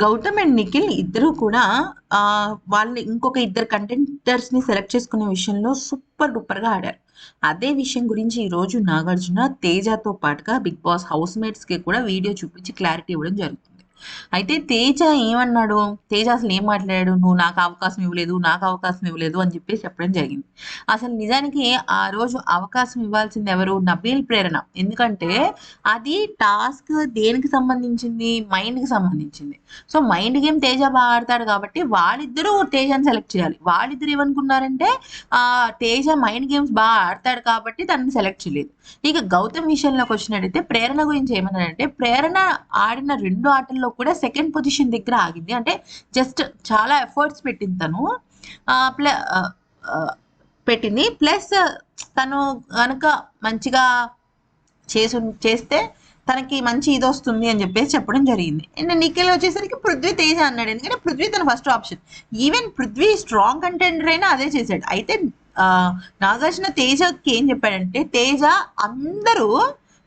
Gautam and Nikhil ఇద్దరు కూడా ఆ, వాళ్ళని ఇంకొక ఇద్దరు కంటెంటర్స్ని సెలెక్ట్ చేసుకునే విషయంలో సూపర్ డూపర్గా ఆడారు. అదే విషయం గురించి ఈ రోజు నాగార్జున తేజతో పాటుగా బిగ్ బాస్ హౌస్ మేట్స్కి కూడా వీడియో చూపించి క్లారిటీ ఇవ్వడం జరుగుతుంది. అయితే తేజ ఏమన్నాడు? తేజ అసలు ఏం మాట్లాడాడు? నువ్వు నాకు అవకాశం ఇవ్వలేదు నాకు అవకాశం ఇవ్వలేదు అని చెప్పేసి చెప్పడం జరిగింది. అసలు నిజానికి ఆ రోజు అవకాశం ఇవ్వాల్సింది ఎవరు? నబీల్ ప్రేరణ. ఎందుకంటే అది టాస్క్ దేనికి సంబంధించింది? మైండ్కి సంబంధించింది. సో మైండ్ గేమ్ తేజ బాగా ఆడతాడు కాబట్టి వాళ్ళిద్దరూ తేజని సెలెక్ట్ చేయాలి. వాళ్ళిద్దరు ఏమనుకున్నారంటే ఆ తేజ మైండ్ గేమ్స్ బాగా ఆడతాడు కాబట్టి తనని సెలెక్ట్ చేయలేదు. ఇక గౌతమ్ విషయంలోకి వచ్చినట్టయితే ప్రేరణ గురించి ఏమన్నాడంటే ప్రేరణ ఆడిన రెండు ఆటల్లో కూడా సెకండ్ పొజిషన్ దగ్గర ఆగింది. అంటే జస్ట్ చాలా ఎఫర్ట్స్ పెట్టింది తను. ప్లే ప్ల పెట్టింది. ప్లస్ తను కనుక మంచిగా చేసు చేస్తే తనకి మంచి ఇది వస్తుంది అని చెప్పేసి చెప్పడం జరిగింది. అండ్ నిఖిల్ వచ్చేసరికి పృథ్వీ తేజ అన్నాడు. ఎందుకంటే పృథ్వీ తన first option even Prithvi strong contender అయినా అదే చేశాడు. అయితే నాగార్జున తేజకి ఏం చెప్పాడంటే తేజ అందరూ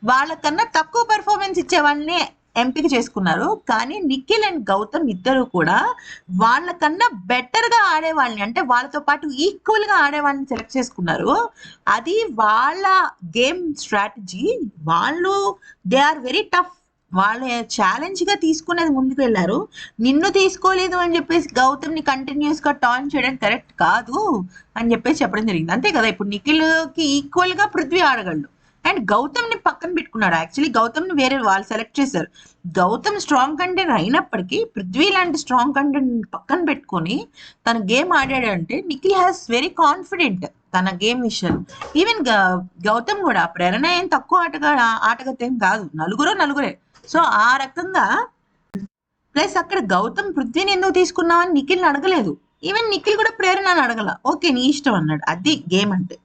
వాళ్ళకన్నా తక్కువ పెర్ఫార్మెన్స్ ఇచ్చేవాళ్ళని ఎంపిక చేసుకున్నారు. కానీ నిఖిల్ అండ్ గౌతమ్ ఇద్దరు కూడా వాళ్ళకన్నా బెటర్గా అంటే వాళ్ళతో పాటు ఈక్వల్గా సెలెక్ట్ చేసుకున్నారు. అది వాళ్ళ గేమ్ స్ట్రాటజీ వాళ్ళు దే ఆర్ వెరీ టఫ్ వాళ్ళు ఛాలెంజ్గా తీసుకునేది ముందుకు వెళ్ళారు. నిన్ను తీసుకోలేదు అని చెప్పేసి గౌతమ్ని కంటిన్యూస్గా కంటిన్యూస్గా టాన్ చేయడం కరెక్ట్ కాదు అని చెప్పేసి చెప్పడం జరిగింది. అంతే కదా? ఇప్పుడు నిఖిల్కి ఈక్వల్గా పృథ్వీ ఆడగలడు. అండ్ గౌతమ్ని పక్కన పెట్టుకున్నాడు. యాక్చువల్లీ గౌతమ్ని వేరే వాళ్ళు సెలెక్ట్ చేశారు. గౌతమ్ స్ట్రాంగ్ కంటెంట్ అయినప్పటికీ పృథ్వీ లాంటి స్ట్రాంగ్ కంటెంట్ పక్కన పెట్టుకొని తన గేమ్ ఆడాడు అంటే నిఖిల్ హ్యాస్ వెరీ కాన్ఫిడెంట్ తన గేమ్ విషయం ఈవెన్ గౌతమ్ కూడా ప్రేరణ ఏం తక్కువ ఆటగా ఆటగతేం కాదు. నలుగురు నలుగురే. సో ఆ రకంగా ప్లస్ అక్కడ గౌతమ్ పృథ్వీని ఎందుకు తీసుకున్నావని నిఖిల్ని అడగలేదు. ఈవెన్ నిఖిల్ కూడా ప్రేరణ అని అడగల. ఓకే నీ ఇష్టం అన్నాడు. అది గేమ్ అంటే.